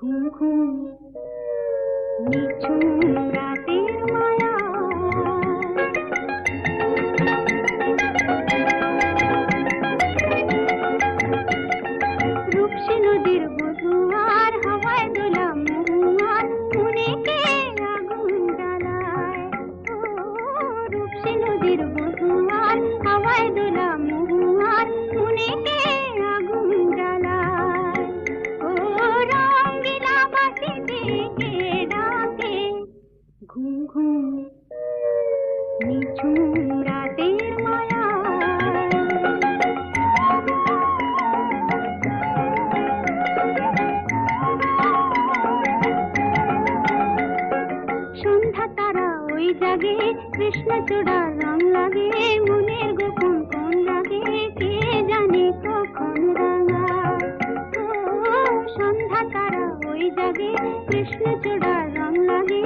घूम घूम मैं জাগে, কৃষ্ণ চূড়া রং লাগে, মনের গোপন কোন লাগে কে জানে কখন রাঙা। সন্ধ্যা তারা ওই জাগে, কৃষ্ণ চূড়া রং লাগে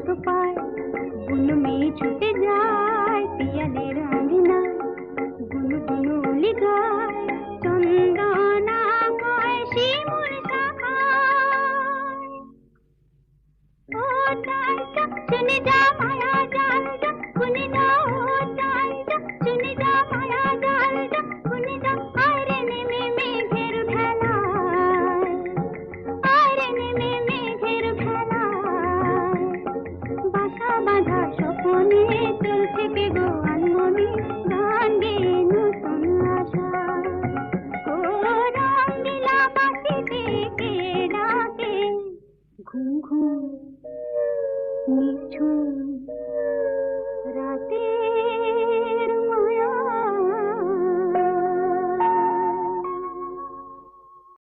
तो पाए उनमें छुट जाए पिया ले रहा 空空，你中。